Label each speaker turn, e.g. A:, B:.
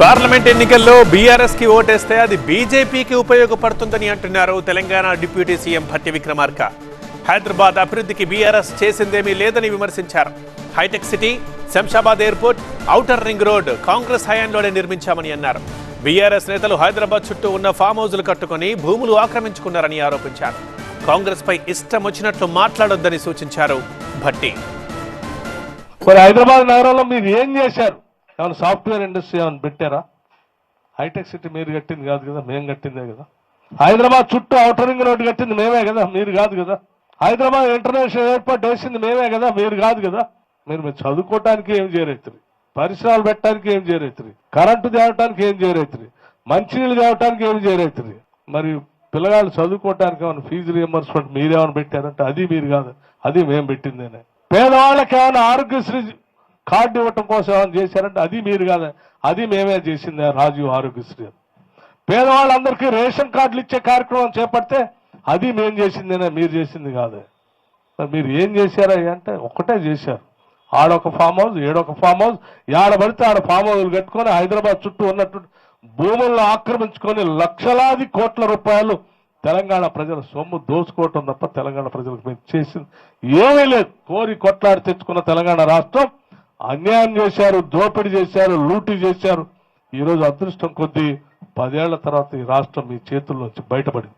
A: Parliament ఎన్నికల్లో బీఆర్ఎస్కి ఓటేస్తే అది బీజేపీకి ఉపయోగపడుతుందని అంటున్నారు తెలంగాణ డిప్యూటీ సీఎం భట్టి విక్రమార్క. హైదరాబాద్ అభివృద్ధికి బీఆర్ఎస్ చేసిందేమీ లేదని విమర్శించారు. Hitech city Shamshabad airport outer ring road Congress హయాంలోనే నిర్మించామని అన్నారు. బీఆర్ఎస్ నేతలు హైదరాబాద్ చుట్టూ ఉన్న ఫామ్ హౌజులు కట్టుకుని భూములు ఆక్రమించుకున్నారని ఆరోపించారు. కాంగ్రెస్ పై ఇష్టం వచ్చినట్లు మాట్లాడొద్దని సూచించారు భట్టి.
B: మరి హైదరాబాద్ నగరంలో మీరు ఏం చేశారు? ఏమైనా సాఫ్ట్వేర్ ఇండస్ట్రీ ఏమైనా పెట్టారా? హైటెక్ సిటీ మీరు కట్టింది కాదు కదా మేము కట్టిందే కదా. హైదరాబాద్ చుట్టూ అవుటరింగ్ రింగ్ రోడ్డు కట్టింది మేమే కదా మీరు కాదు కదా. హైదరాబాద్ ఇంటర్నేషనల్ ఎయిర్పోర్ట్ వేసింది మేమే కదా మీరు కాదు కదా. మీరు మీరు చదువుకోవటానికి ఏం చేయరైతుంది పరిశ్రమలు పెట్టడానికి ఏం చేయరైతుంది కరెంటు తేవటానికి ఏం చేయరైతుంది మంచినీళ్ళు తేవటానికి ఏం చేయరైతుంది మరి పిల్లగాళ్ళు చదువుకోవటానికి ఏమైనా ఫీజు రియంబర్స్మెంట్ మీరేమైనా పెట్టారంటే అది మీరు కాదు అది మేము పెట్టిందేనే. పేదవాళ్ళకి ఏమైనా ఆరోగ్యశ్రీ కార్డు ఇవ్వటం కోసం ఏమైనా చేశారంటే అది మీరు కాదు అది మేమే చేసింది రాజీవ్ ఆరోగ్యశ్రీ పేదవాళ్ళందరికీ రేషన్ కార్డులు ఇచ్చే కార్యక్రమం చేపడితే అది మేము చేసిందేనే మీరు చేసింది కాదు. మీరు ఏం చేశారా అంటే ఒక్కటే చేశారు. ఆడొక ఫామ్ హౌస్ ఏడొక ఫామ్ హౌస్ ఏడ పడితే ఆడ ఫామ్ హౌస్ కట్టుకొని హైదరాబాద్ చుట్టూ ఉన్నట్టు భూములను ఆక్రమించుకొని లక్షలాది కోట్ల రూపాయలు తెలంగాణ ప్రజల సొమ్ము దోచుకోవటం తప్ప తెలంగాణ ప్రజలకు మేము చేసింది ఏమీ లేదు. కోరి కొట్లాడి తెచ్చుకున్న తెలంగాణ రాష్ట్రం అన్యాయం చేశారు దోపిడీ చేశారు లూటీ చేశారు. ఈరోజు అదృష్టం కొద్దీ పదేళ్ళ తర్వాత ఈ రాష్ట్రం మీ చేతుల్లోంచి బయటపడింది.